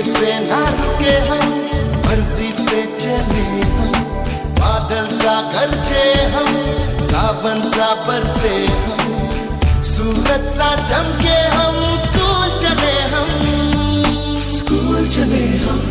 से ना रुके हम से चले बादल सा गरजे हम, सावन सा बरसे हम। सूरज सा चमके हम, स्कूल चले हम। स्कूल चले हम।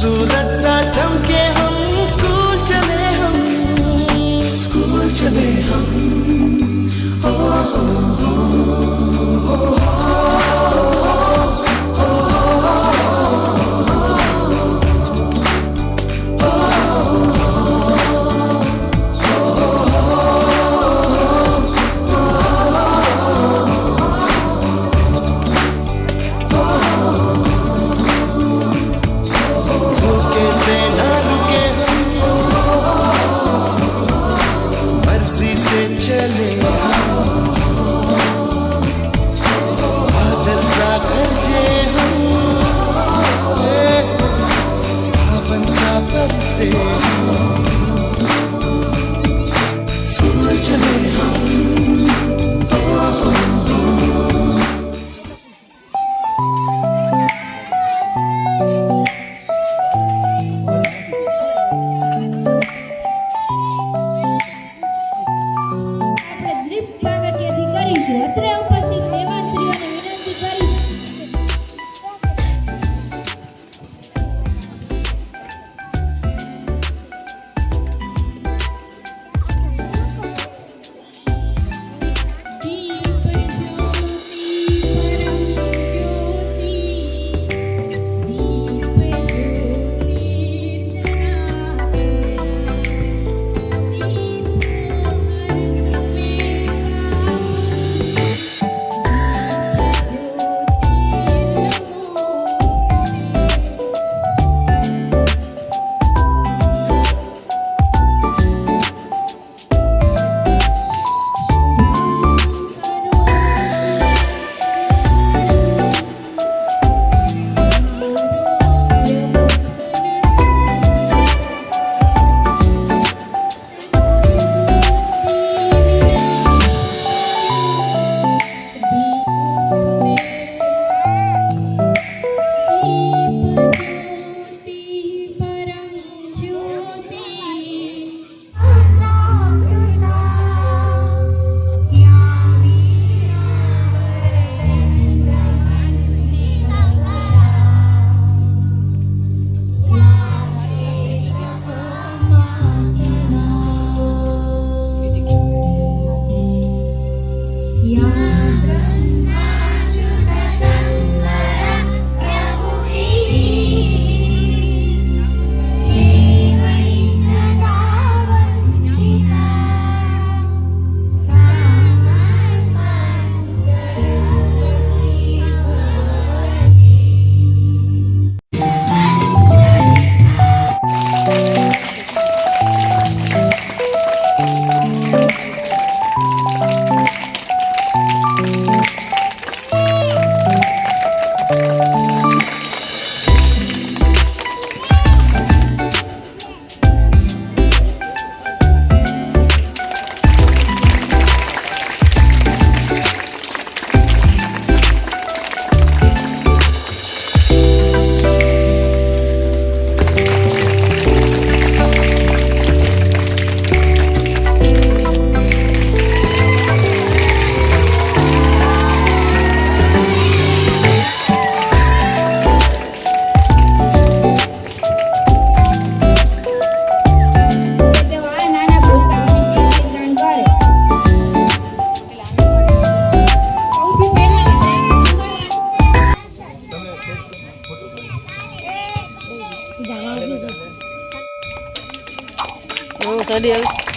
सूरज सा चमके हम स्कूल चले हम स्कूल चले हम रोके Adeus.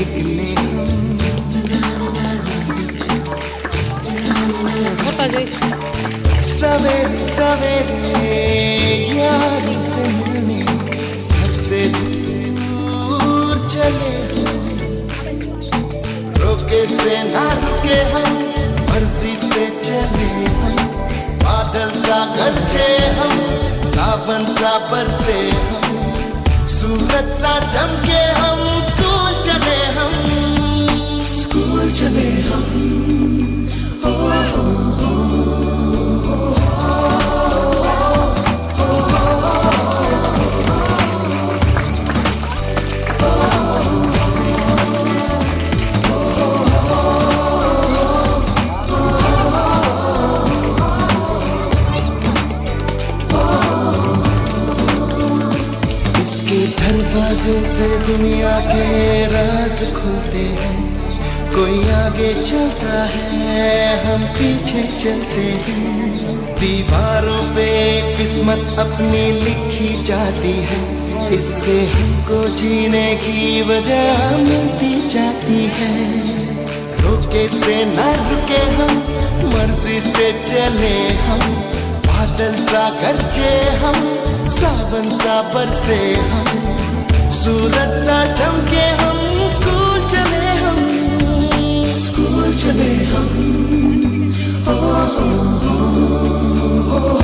निकले सवेरे सवेरे यारी से मिलने घर से दूर चले रोके से ना रुके हम मर्ज़ी से चले हम बादल सा गरजे हम सावन सा बरसे हम सूरज सा चमके हम दरवाजे से दुनिया के राज खुलते हैं कोई आगे चलता है, हम पीछे चलते हैं। दीवारों पे किस्मत अपनी लिखी जाती है। इससे हमको जीने की वजह मिलती जाती है। रुके से न रुके हम, मर्ज़ी से चले हम। बादल सा गरजे हम, सावन सा बरसे हम। सूरज सा चमके हम, स्कूल चले चले हम ओ, ओ, ओ, ओ,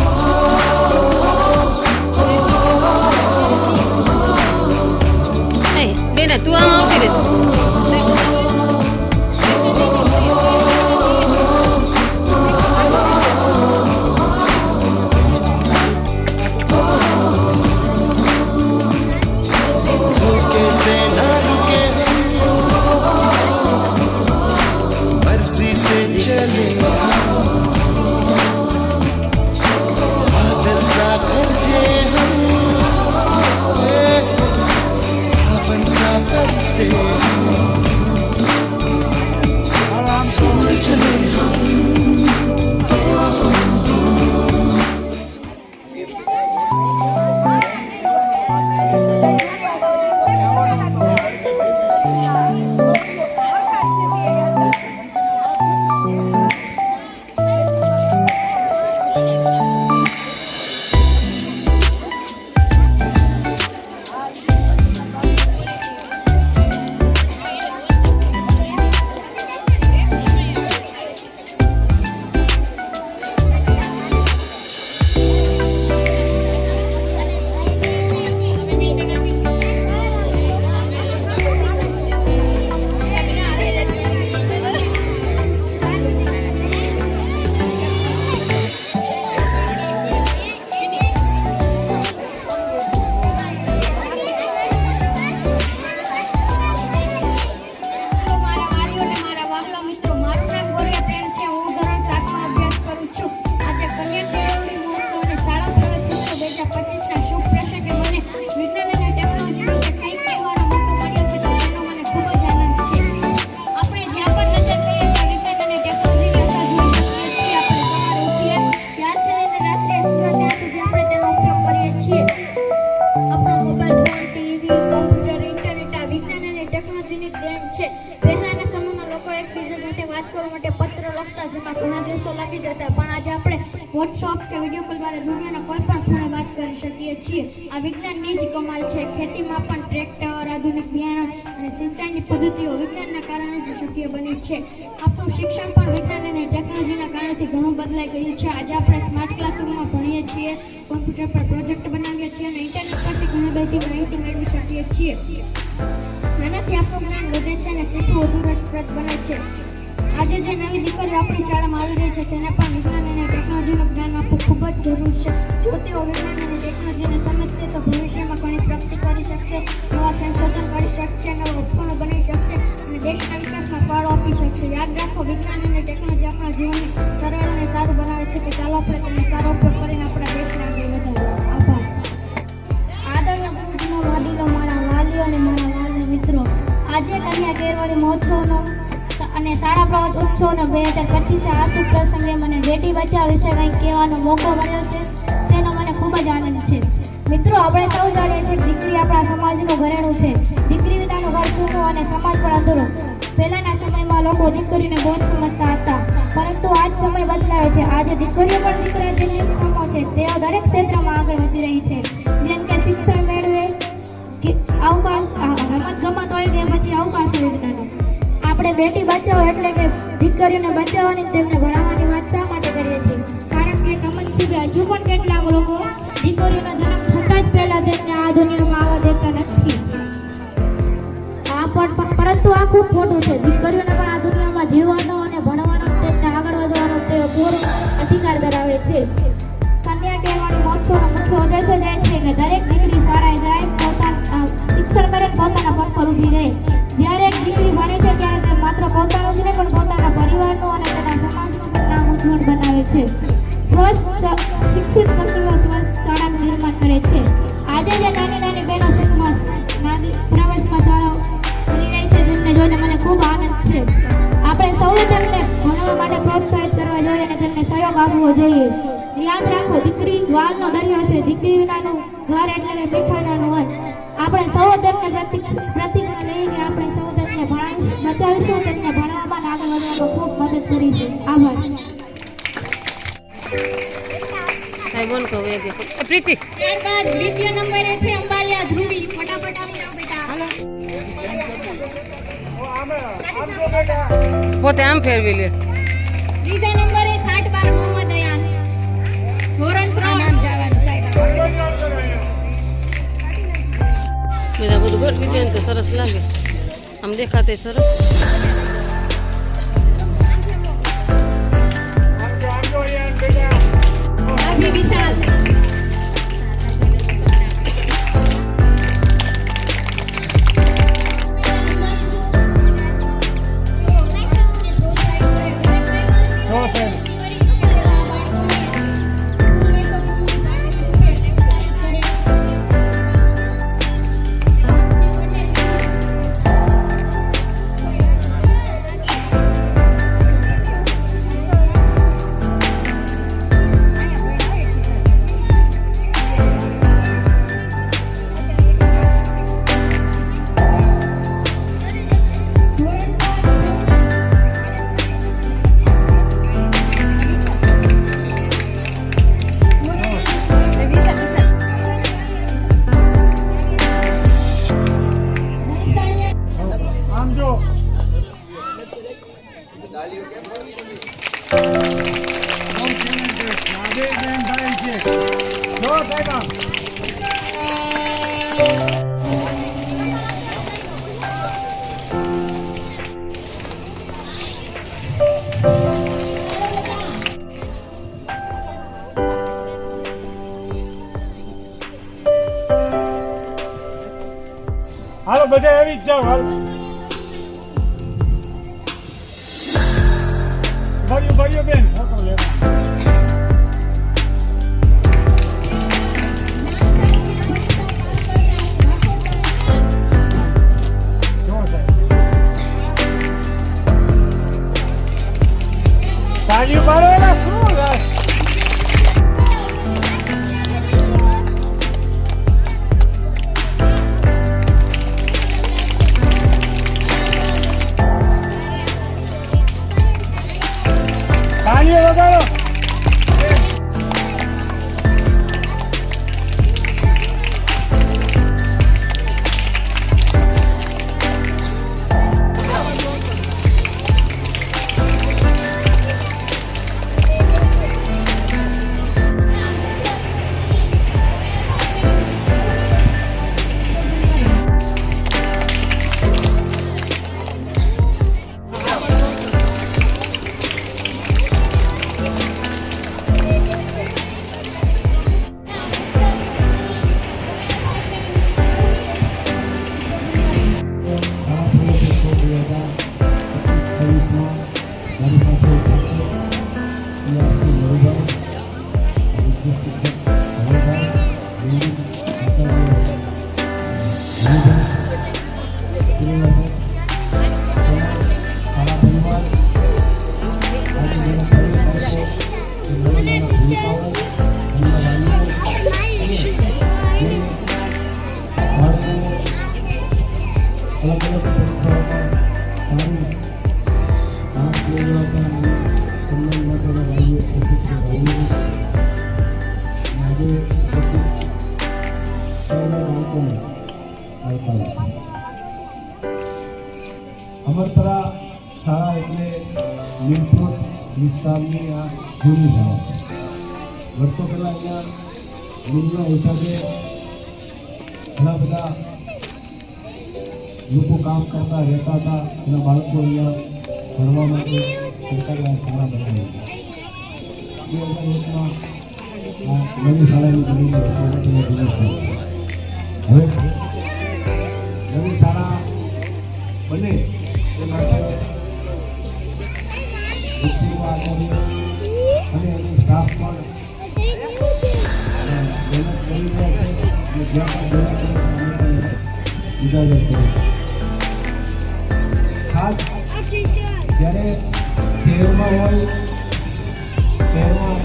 શકશે યાદ રાખો, વિજ્ઞાન અને ટેકનોલોજી આપણા જીવનને સરળ અને સારું બનાવે છે. કે ચાલો આપણે તેનો સારો ઉપયોગ કરીને આપણા દેશને આગળ વધારીએ વાદીલો મારા વાલીઓ અને મારા વાલા મિત્રો, આજે કન્યા કેળવણી મહોત્સવનો અને શાળા પ્રવત ઉત્સવનો બે હજાર પચીસે આ પ્રસંગે મને બેટી બચાવ વિશે કંઈક કહેવાનો મોકો મળ્યો છે, તેનો મને ખૂબ જ આનંદ છે. મિત્રો, આપણે સૌ જાણીએ છીએ દીકરી આપણા સમાજનું ઘરેણું છે. દીકરી વિનાનું ઘર સૂનું અને સમાજ પણ અધૂરો. પહેલાના સમયમાં લોકો દીકરીને બહુ જ સમજતા હતા. પરંતુ આજ સમય બદલાયો છે. આજે દીકરીઓ પણ દીકરા જેટલી સમો છે. તેઓ દરેક ક્ષેત્રમાં આગળ વધી રહી છે. જેમ કે શિક્ષણ મેળવે, કે અવકાશ રમત ગમત હોય કે પછી અવકાશ વિજ્ઞાનો આપણે બેટી બચાવો એટલે કે દીકરીઓને બચાવવાની તેમને ભણાવવાની વાત શા માટે કરીએ છીએ? કારણ કે કમનસીબે હજુ પણ કેટલાક લોકો મદદ કરીશું આભાર. સાહેબ બોલ કહું એક પ્રીતિ. ત્યારબાદ દ્વિતીય નંબરે છે અંબાલિયા ધ્રુવી. ફટાફટ આવી જાઓ બેટા. હાલો. પોતે આમ ફેરવી લે. ત્રીજા નંબરે છાટ બાર મોહમ્મદ અયાન. ધોરણ ત્રણ. નામ જવાનું સાહેબ. બધા બધું ગોઠવી દે તો સરસ લાગે. આમ દેખાતે સરસ. બધા આવી જ હાલો. ભર્યું ભર્યું બેન. મિલના હિસાબે ઘણા બધા લોકો કામ કરતા રહેતા હતા એના બાળકો અહીંયા ભણવા માટે સરકારે શાળા બનાવી બે હજાર એકમાં નવી શાળાની બની. હવે નવી શાળા બને ખાસ જ્યારે શહેરમાં હોય શહેરમાં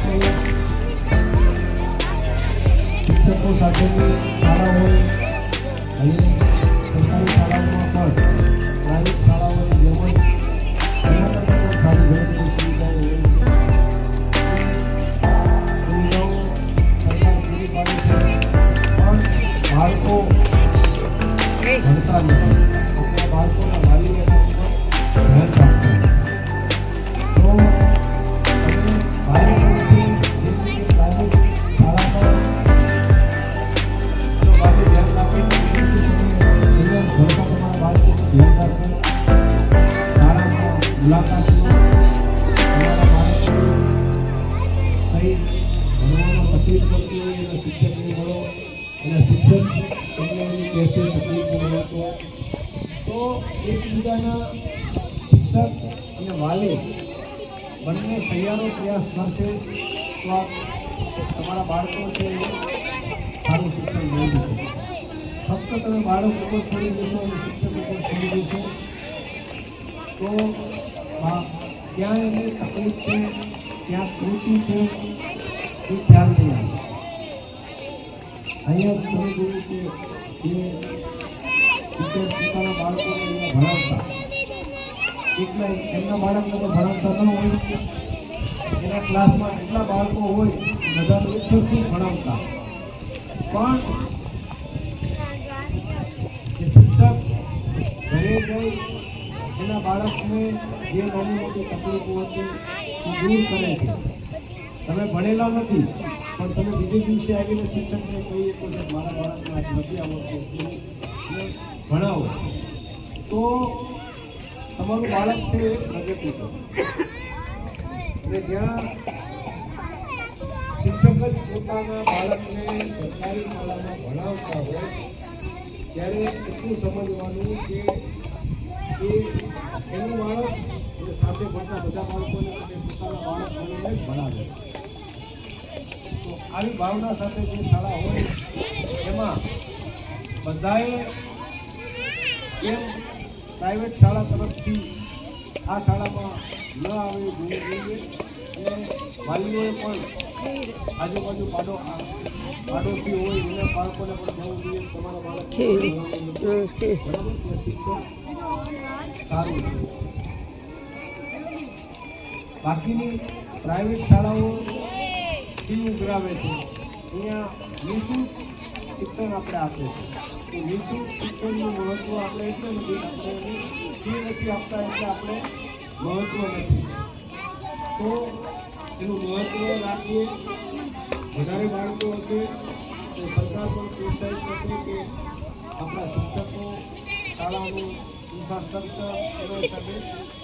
શિક્ષકો સાથેની શાળા હોય અને શિક્ષકને મળો અને શિક્ષક તમને એની કહેશે તકલીફ હોય તો તો શિક્ષક અને વાલી બંને સહિયારો પ્રયાસ કરશે તો તમારા બાળકો છે શિક્ષણ મેળવી શકે ફક્ત તમે બાળક ઉપર છોડી દેશો અને શિક્ષક ઉપર છોડી દેશો તો આ ક્યાં એને તકલીફ છે, ક્યાં ત્રુટિ છે, એ ખ્યાલ નહીં આવે. અહીંયા તમે જોયું કે જે ટીચર પોતાના બાળકોને અહીંયા ભણાવતા. એટલા એમના બાળકને તો ભણાવતા ન હોય એના ક્લાસમાં એટલા બાળકો હોય, બધા એકસરખું ભણાવતા. પણ શિક્ષક ઘરે જઈ એના બાળકને જે નાની મોટી તકલીફો છે, એ દૂર કરે છે. તમે ભણેલા નથી, પણ તમે બીજે દિવસે આવીને શિક્ષકને કહી શકો છો મારા બાળકને આજ નથી આવડતું ભણાવો. તો તમારું બાળક છે એ પ્રગતિ જ્યાં શિક્ષક જ પોતાના બાળકને સરકારી શાળામાં ભણાવતા હોય, ત્યારે એટલું સમજવાનું કે એનું બાળક અને સાથે બધા બાળકોને પોતાના ભણાવે. તો આવી ભાવના સાથે જે શાળા હોય, એમાં બધાએ એમ પ્રાઇવેટ શાળા તરફથી આ શાળામાં ન આવે જોવું જોઈએ, અને વાલીઓએ પણ આજુબાજુ પાડો પાડોશી હોય એના બાળકોને પણ જવું જોઈએ તમારા બાળક શિક્ષણ સારું છે. બાકીની પ્રાઇવેટ શાળાઓ ફી ઉઘરાવે છે. અહીંયા નિઃશુલ્ક શિક્ષણ આપણે આપે છે. એ નિઃશુલ્ક શિક્ષણનું મહત્વ આપણે એટલે નથી ફી નથી આપતા એટલે આપણે મહત્વ નથી. તો એનું મહત્વ રાખીએ. વધારે બાળકો હશે તો સરકાર પણ પ્રોત્સાહિત કરશે કે આપણા શિક્ષકો શાળાનું ઇન્ફ્રાસ્ટ્રક્ચર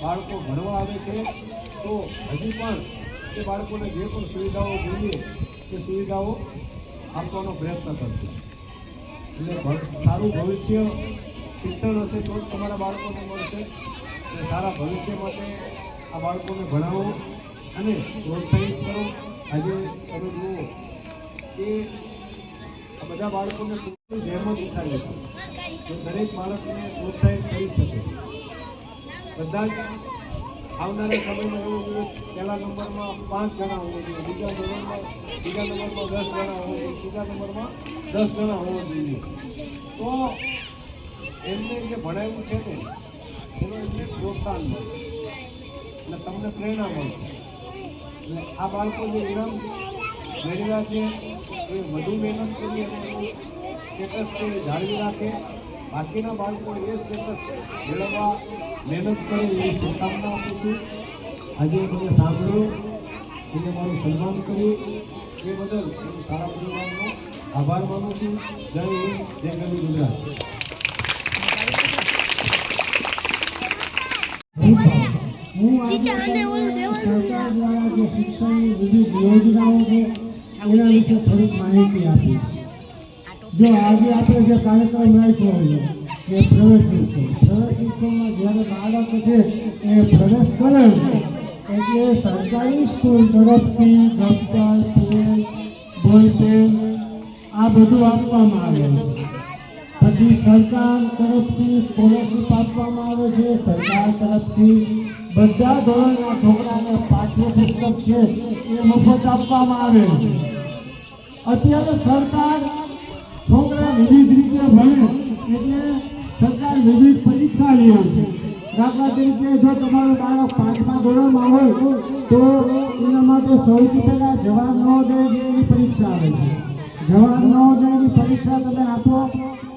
બાળકો ભણવા આવે છે. તો હજી પણ એ બાળકોને જે પણ સુવિધાઓ જોઈએ તે સુવિધાઓ આપવાનો પ્રયત્ન કરશે. એટલે સારું ભવિષ્ય શિક્ષણ હશે તો તમારા બાળકોને મળશે. અને સારા ભવિષ્ય માટે આ બાળકોને ભણાવો અને પ્રોત્સાહિત કરો. આજે તમે જુઓ કે આ બધા બાળકોને પોતાની જેમ જ છે કે દરેક બાળકને પ્રોત્સાહિત કરી શકે. બધા આવનારા સમયમાં એવું જોઈએ પહેલા નંબરમાં પાંચ જણા હોવા જોઈએ, બીજા નંબરમાં બીજા નંબરમાં દસ જણા હોવા જોઈએ, ત્રીજા નંબરમાં દસ જણા હોવા જોઈએ. તો એમને જે ભણાવ્યું છે ને, એનું એમને પ્રોત્સાહન મળશે એટલે તમને પ્રેરણા મળશે એટલે આ બાળકો જે ઇનામ મેળવ્યા છે એ વધુ મહેનત કરી અને સ્ટેટસ છે જાળવી રાખે. બાકીના બાળકો એ સ્ટેટસ મેળવવા મહેનત કરે એવી શુભકામના આપું છું. આજે મને સાંભળ્યું એને મારું સન્માન કર્યું એ બદલ હું સારા પરિવારનો આભાર માનું છું. જય હિન્દ જય ગરવી ગુજરાત. હું આજે સરકાર દ્વારા જે શિક્ષણની વિવિધ યોજનાઓ છે એના વિશે થોડીક માહિતી આપી. જો આજે આપણે જે કાર્યક્રમ રાખ્યો છે, એ પ્રવેશ ઉત્સવ પ્રવેશ ઉત્સવમાં જ્યારે બાળક છે, એ પ્રવેશ કરે છે, એટલે સરકારી સ્કૂલ તરફથી દફતર પેન બોલપેન આ બધું આપવામાં આવે છે. પછી સરકાર તરફથી સ્કોલરશીપ આપવામાં આવે છે, સરકાર તરફથી બધા ધોરણના છોકરાને પાઠ્યપુસ્તક છે, એ મફત આપવામાં આવે છે. અત્યારે સરકાર છોકરા વિવિધ રીતે ભણે, એટલે સરકાર વિવિધ પરીક્ષા લે છે. દાખલા તરીકે જો તમારું બાળક પાંચમા ધોરણમાં હોય, તો એના માટે સૌથી પહેલા જવાબ દે એની પરીક્ષા આવે છે. જવાબ નવોદયની પરીક્ષા તમે આપો,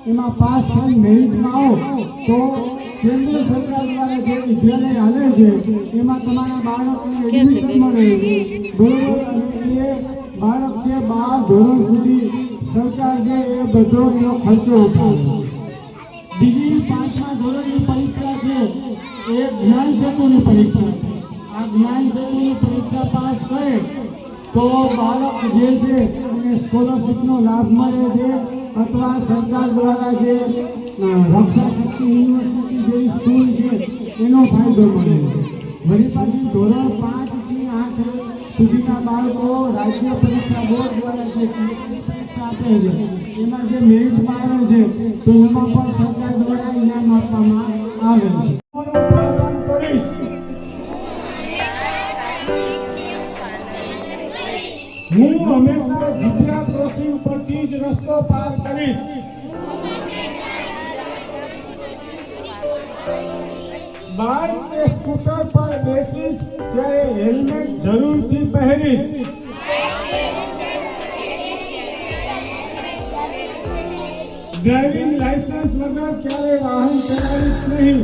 એમાં પાસ થઈ મેરિટમાં આવો, તો કેન્દ્ર સરકાર દ્વારા જે વિદ્યાલય હાલે છે એમાં તમારા બાળકને એડમિશન મળે છે? બરોબર? અને એ બાળક છે બાર ધોરણ સુધી સરકાર છે એ બધો એનો ખર્ચો ઉઠાવે બીજી પાંચમા ધોરણની પરીક્ષા છે એ જ્ઞાન સેતુની પરીક્ષા છે. આ જ્ઞાન સેતુની પરીક્ષા પાસ કરે તો બાળક જે છે એને સ્કોલરશીપનો લાભ મળે છે. અથવા સરકાર દ્વારા જે રક્ષા શક્તિ યુનિવર્સિટી જેવી સ્કૂલ છે, એનો ફાયદો મળે છે. વળી પાછી ધોરણ પાંચથી આઠ સુધીના બાળકો રાજ્ય પરીક્ષા બોર્ડ દ્વારા જે પરીક્ષા આપે છે, એમાં જે મેરિટમાં આવે છે, તો એમાં પણ સરકાર દ્વારા ઇનામ આપવામાં આવે છે. હું હંમેશા જિબ્રા ક્રોસિંગ પરથી જ રસ્તો પાર કરીશ બાઇક કે સ્કૂટર પર બેસીશ ત્યારે હેલ્મેટ જરૂરથી પહેરીશ ડ્રાઇવિંગ લાયસન્સ વગર ક્યારે વાહન ચલાવીશ નહીં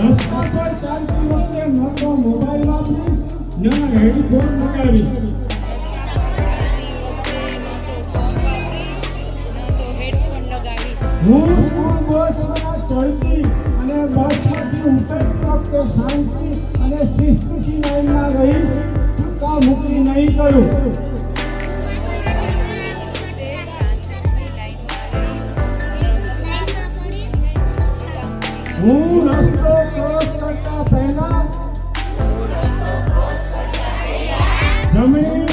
રસ્તા પર ચાલતી વખતે ન તો મોબાઈલ વાપરીશ ન હેડફોન લગાવીશ શાંતિ અને શિસ્તથી લાઈનમાં રહી ધક્કા મૂકી નહીં કરું હું રસ્તો ક્રોસ કરતા પહેલા જમણી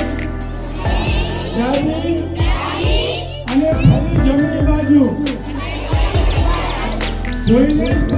અને ફરી જમણી બાજુ જોઈને